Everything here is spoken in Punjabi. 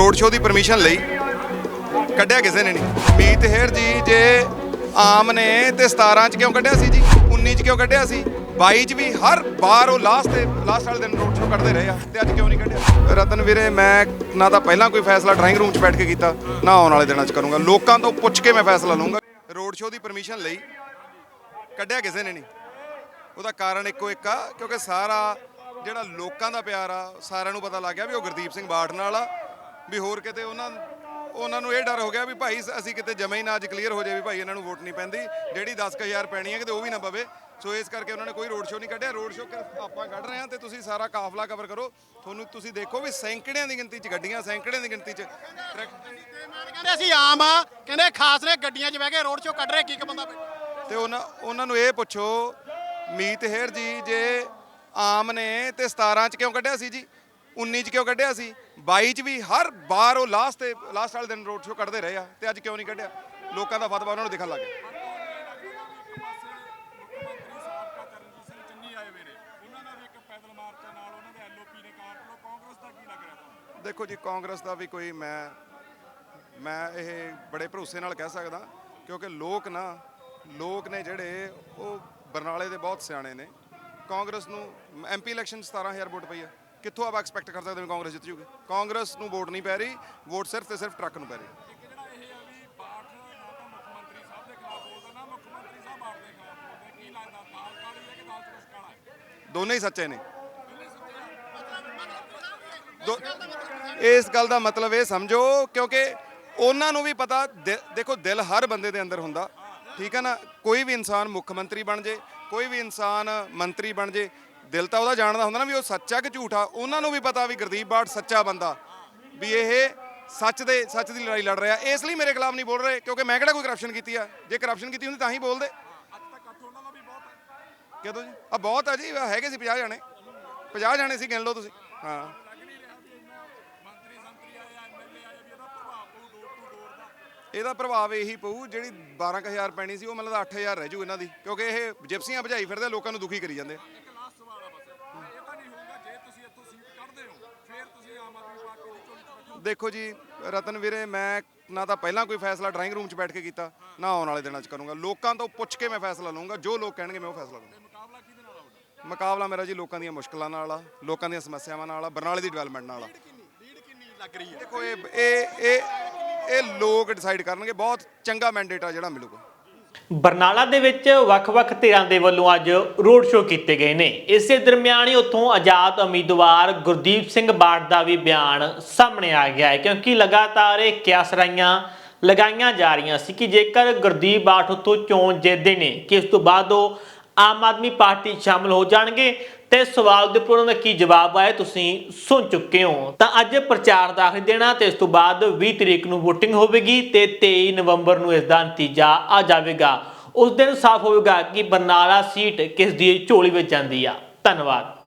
ਰੋਡ ਸ਼ੋਅ ਦੀ ਪਰਮਿਸ਼ਨ ਲਈ ਕੱਢਿਆ ਕਿਸੇ ਨੇ ਨਹੀਂ ਮੀਤ ਹੇਰ ਜੀ ਜੇ ਆਮ ਨੇ ਤੇ 17 ਚ ਕਿਉਂ ਕੱਢਿਆ ਸੀ ਜੀ? 19 ਚ ਕਿਉਂ ਕੱਢਿਆ ਸੀ? 22 ਚ ਵੀ ਹਰ ਵਾਰ ਉਹ ਲਾਸਟ ਤੇ ਲਾਸਟ ਵਾਲੇ ਦਿਨ ਰੋਡ ਸ਼ੋਅ ਕੱਢਦੇ ਰਹੇ ਆ ਤੇ ਅੱਜ ਕਿਉਂ ਨਹੀਂ ਕੱਢਿਆ? ਰਤਨ ਵੀਰੇ ਮੈਂ ਨਾ ਤਾਂ ਪਹਿਲਾਂ ਕੋਈ ਫੈਸਲਾ ਡਰਾਇੰਗ ਰੂਮ 'ਚ ਬੈਠ ਕੇ ਕੀਤਾ ਨਾ ਆਉਣ ਵਾਲੇ ਦਿਨਾਂ 'ਚ ਕਰੂੰਗਾ। ਲੋਕਾਂ ਤੋਂ ਪੁੱਛ ਕੇ ਮੈਂ ਫੈਸਲਾ ਲਵਾਂਗਾ ਰੋਡ ਸ਼ੋਅ ਦੀ ਪਰਮਿਸ਼ਨ ਲਈ ਕੱਢਿਆ ਕਿਸੇ ਨੇ ਨਹੀਂ ਉਹਦਾ ਕਾਰਨ ਇੱਕੋ ਇੱਕ ਆ ਕਿਉਂਕਿ ਸਾਰਾ ਜਿਹੜਾ ਲੋਕਾਂ ਦਾ ਪਿਆਰ ਆ ਸਾਰਿਆਂ ਨੂੰ ਪਤਾ ਲੱਗ ਗਿਆ ਵੀ ਉਹ ਗੁਰਦੀਪ ਸਿੰਘ ਬਾਠ ਨਾਲ ਆ। ਵੀ ਹੋਰ ਕਿਤੇ ਉਹਨਾਂ ਉਹਨਾਂ ਨੂੰ ਇਹ ਡਰ ਹੋ ਗਿਆ ਵੀ ਭਾਈ ਅਸੀਂ ਕਿਤੇ ਜਮੇ ਹੀ ਨਾ ਅੱਜ ਕਲੀਅਰ ਹੋ ਜਾਏ ਵੀ ਭਾਈ ਇਹਨਾਂ ਨੂੰ ਵੋਟ ਨਹੀਂ ਪੈਂਦੀ। ਜਿਹੜੀ 10000 ਪੈਣੀ ਹੈ ਕਿਤੇ ਉਹ ਵੀ ਨਾ ਪਵੇ। ਸੋ ਇਸ ਕਰਕੇ ਉਹਨਾਂ ਨੇ ਕੋਈ ਰੋਡ ਸ਼ੋਅ ਨਹੀਂ ਕੱਢਿਆ। ਰੋਡ ਸ਼ੋਅ ਆਪਾਂ ਕੱਢ ਰਹੇ ਹਾਂ ਤੇ ਤੁਸੀਂ ਸਾਰਾ ਕਾਫਲਾ ਕਵਰ ਕਰੋ। ਤੁਹਾਨੂੰ ਤੁਸੀਂ ਦੇਖੋ ਵੀ ਸੈਂਕੜਿਆਂ ਦੀ ਗਿਣਤੀ 'ਚ ਗੱਡੀਆਂ ਸੈਂਕੜਿਆਂ ਦੀ ਗਿਣਤੀ 'ਚ ਕਹਿੰਦੇ ਅਸੀਂ ਆਮ ਆ। ਕਹਿੰਦੇ ਖਾਸ ਨੇ ਗੱਡੀਆਂ 'ਚ ਬਹਿ ਕੇ ਰੋਡ 'ਚੋਂ ਕੱਢ ਰਹੇ ਕੀ ਇੱਕ ਬੰਦਾ ਤੇ ਉਹਨਾਂ ਉਹਨਾਂ ਨੂੰ ਇਹ ਪੁੱਛੋ ਮੀਤ ਹੇਰ ਜੀ ਜੇ ਆਮ ਨੇ ਤੇ 17 ਚ ਕਿਉਂ ਕੱਢਿਆ ਸੀ ਜੀ? 19 ਚ ਕਿਉਂ ਕੱਢਿਆ ਸੀ? 22 ਚ ਵੀ ਹਰ ਵਾਰ ਉਹ ਲਾਸਟ ਤੇ ਲਾਸਟ ਵਾਲੇ ਦਿਨ ਰੋਡ ਸ਼ੋਅ ਕੱਢਦੇ ਰਹੇ ਆ ਤੇ ਅੱਜ ਕਿਉਂ ਨਹੀਂ ਕੱਢਿਆ? ਲੋਕਾਂ ਦਾ ਫਤਵਾ ਉਹਨਾਂ ਨੂੰ ਦਿਖਣ ਲੱਗ ਗਿਆ। ਦੇਖੋ ਜੀ, ਕਾਂਗਰਸ ਦਾ ਵੀ ਕੋਈ ਮੈਂ ਮੈਂ ਇਹ ਬੜੇ ਭਰੋਸੇ ਨਾਲ ਕਹਿ ਸਕਦਾ, ਕਿਉਂਕਿ ਲੋਕ ਨਾ ਲੋਕ ਨੇ ਜਿਹੜੇ, ਉਹ ਬਰਨਾਲੇ ਦੇ ਬਹੁਤ ਸਿਆਣੇ ਨੇ। ਕਾਂਗਰਸ ਨੂੰ ਐਮਪੀ ਇਲੈਕਸ਼ਨ 'ਚ 17000 ਵੋਟ ਪਈ ਆ। ਕਿੱਥੋਂ ਆਪਾਂ ਐਕਸਪੈਕਟ ਕਰ ਸਕਦੇ ਹਾਂ ਕਾਂਗਰਸ ਜਿੱਤ ਜੂਗੀ? ਕਾਂਗਰਸ ਨੂੰ ਵੋਟ ਨਹੀਂ ਪੈ ਰਹੀ ਵੋਟ ਸਿਰਫ ਤੇ ਸਿਰਫ ਟਰੱਕ ਨੂੰ ਪੈ ਰਹੀ ਦੋਨੇ ਹੀ ਸੱਚੇ ਨੇ। ਇਸ ਗੱਲ ਦਾ ਮਤਲਬ ਇਹ ਸਮਝੋ ਕਿਉਂਕਿ ਉਹਨਾਂ ਨੂੰ ਵੀ ਪਤਾ ਦੇਖੋ ਦਿਲ ਹਰ ਬੰਦੇ ਦੇ ਅੰਦਰ ਹੁੰਦਾ। ਠੀਕ ਹੈ ਨਾ? ਕੋਈ ਵੀ ਇਨਸਾਨ ਮੁੱਖ ਮੰਤਰੀ ਬਣ ਜੇ ਕੋਈ ਵੀ ਇਨਸਾਨ ਮੰਤਰੀ ਬਣ ਜੇ ਦਿਲ ਤਾਂ ਉਹਦਾ ਜਾਣਦਾ ਹੁੰਦਾ ਨਾ ਵੀ ਉਹ ਸੱਚਾ ਕਿ ਝੂਠਾ, ਉਹਨਾਂ ਨੂੰ ਵੀ ਪਤਾ ਵੀ ਗੁਰਦੀਪ ਬਾਠ ਸੱਚਾ ਬੰਦਾ, ਵੀ ਇਹ ਸੱਚ ਦੇ, ਸੱਚ ਦੀ ਲੜਾਈ ਲੜ ਰਿਹਾ। ਇਸ ਲਈ ਮੇਰੇ ਖਿਲਾਫ ਨਹੀਂ ਬੋਲ ਰਹੇ, ਕਿਉਂਕਿ ਮੈਂ ਕਿਹੜਾ ਕੋਈ ਕਰਪਸ਼ਨ ਕੀਤੀ ਆ? ਜੇ ਕਰਪਸ਼ਨ ਕੀਤੀ ਹੁੰਦੀ ਤਾਂ ਹੀ ਬੋਲਦੇ। ਅੱਜ ਤੱਕ ਜੀ? ਆ ਬਹੁਤ ਆ ਜੀ ਹੈਗੇ ਸੀ 50 ਜਾਣੇ। 50 ਜਾਣੇ ਸੀ, ਗਿਣ ਲਓ ਤੁਸੀਂ। ਹਾਂ। ਇਹਦਾ ਪ੍ਰਭਾਵ ਇਹਦਾ ਪ੍ਰਭਾਵ ਇਹੀ ਪਊ, ਜਿਹੜੀ 12000 ਪੈਣੀ ਸੀ, ਉਹ ਮਤਲਬ 8000 ਰਹਿ ਜੂ ਇਹਨਾਂ ਦੀ, ਕਿਉਂਕਿ ਇਹ ਜਿਪਸੀਆਂ ਭਜਾਈ ਫਿਰਦੇ ਲੋਕਾਂ ਨੂੰ ਦੁਖੀ ਕਰੀ ਜਾਂਦੇ ਇੱਕ ਲਾਸਟ ਸਵਾਲ ਆ ਬਸ ਇਹ ਤਾਂ ਨਹੀਂ ਹੋਊਗਾ ਜੇ ਤੁਸੀਂ ਇੱਥੋਂ ਸੀਟ ਕੱਢਦੇ ਹੋ ਫਿਰ ਤੁਸੀਂ ਆਮ ਆਦਮੀ ਪਾਰਟੀ ਦੀ ਝੋਲੀ 'ਚ ਬੈਠੋ ਦੇਖੋ ਜੀ ਰਤਨ ਵੀਰੇ ਮੈਂ ਨਾ ਤਾਂ ਪਹਿਲਾਂ ਕੋਈ ਫੈਸਲਾ ਡਰਾਇੰਗ ਰੂਮ 'ਚ ਬੈਠ ਕੇ ਕੀਤਾ ਨਾ ਆਉਣ ਵਾਲੇ ਦਿਨਾਂ 'ਚ ਕਰੂੰਗਾ। ਲੋਕਾਂ ਤੋਂ ਪੁੱਛ ਕੇ ਮੈਂ ਫੈਸਲਾ ਲਵਾਂਗਾ ਜੋ ਲੋਕ ਕਹਿਣਗੇ ਮੈਂ ਉਹ ਫੈਸਲਾ ਲਵਾਂਗਾ ਮੁਕਾਬਲਾ ਕਿਹਦੇ ਨਾਲ ਆਊਗਾ ਮੁਕਾਬਲਾ ਮੇਰਾ ਜੀ ਲੋਕਾਂ ਦੀਆਂ ਮੁਸ਼ਕਲਾਂ ਨਾਲ ਆ ਲੋਕਾਂ ਦੀਆਂ ਸਮੱਸਿਆਵਾਂ ਨਾਲ ਆ ਬਰਨਾਲੇ ਦੀ ਡਿਵੈਲਪਮੈਂਟ ਨਾਲ ਆ। ਲੀਡ ਕਿੰਨੀ ਲੱਗ ਰਹੀ ਹੈ? ਦੇਖੋ ਇਹ ਇਹ ਇਹ ਇਹ ਲੋਕ ਡਿਸਾਈਡ ਕਰਨਗੇ ਬਹੁਤ ਚੰਗਾ ਮੈਂਡੇਟ ਆ ਜਿਹੜਾ ਮਿਲੂਗਾ। ਬਰਨਾਲਾ ਦੇ ਵਿੱਚ ਵੱਖ-ਵੱਖ ਧਿਰਾਂ ਦੇ ਵੱਲੋਂ ਅੱਜ ਰੋਡ ਸ਼ੋਅ ਕੀਤੇ ਗਏ ਨੇ। ਇਸੇ ਦਰਮਿਆਨ ਹੀ ਉੱਥੋਂ ਆਜ਼ਾਦ ਉਮੀਦਵਾਰ ਗੁਰਦੀਪ ਸਿੰਘ ਬਾੜ ਦਾ ਵੀ ਬਿਆਨ ਸਾਹਮਣੇ ਆ ਗਿਆ ਹੈ, ਕਿਉਂਕਿ ਲਗਾਤਾਰ ਇਹ ਕਿਆਸਰਾਈਆਂ ਲਗਾਈਆਂ ਜਾ ਰਹੀਆਂ ਸੀ ਕਿ ਜੇਕਰ ਗੁਰਦੀਪ ਬਾਠ ਉੱਥੋਂ ਚੋਣ ਜਿੱਤਦੇ ਨੇ, ਕਿ ਇਸ ਤੋਂ ਬਾਅਦ ਉਹ ਆਮ ਆਦਮੀ ਪਾਰਟੀ 'ਚ ਸ਼ਾਮਲ ਹੋ ਜਾਣਗੇ ਤੇ ਸਵਾਲ ਦੇ ਉੱਪਰ ਉਹਨਾਂ ਦਾ ਕੀ ਜਵਾਬ ਆਇਆ ਤੁਸੀਂ ਸੁਣ ਚੁੱਕੇ ਹੋ। ਤਾਂ ਅੱਜ ਪ੍ਰਚਾਰ ਦਾ ਆਖਰੀ ਦੇਣਾ ਤੇ ਇਸ ਤੋਂ ਬਾਅਦ 20 ਤਰੀਕ ਨੂੰ VOTING ਹੋਵੇਗੀ ਤੇ 23 ਨਵੰਬਰ ਨੂੰ ਇਸ ਦਾ ਨਤੀਜਾ ਆ ਜਾਵੇਗਾ। ਉਸ ਦਿਨ ਸਾਫ਼ ਹੋਵੇਗਾ ਕਿ ਬਰਨਾਲਾ ਸੀਟ ਕਿਸ ਦੀ ਝੋਲੀ ਵਿੱਚ ਜਾਂਦੀ ਆ। ਧੰਨਵਾਦ।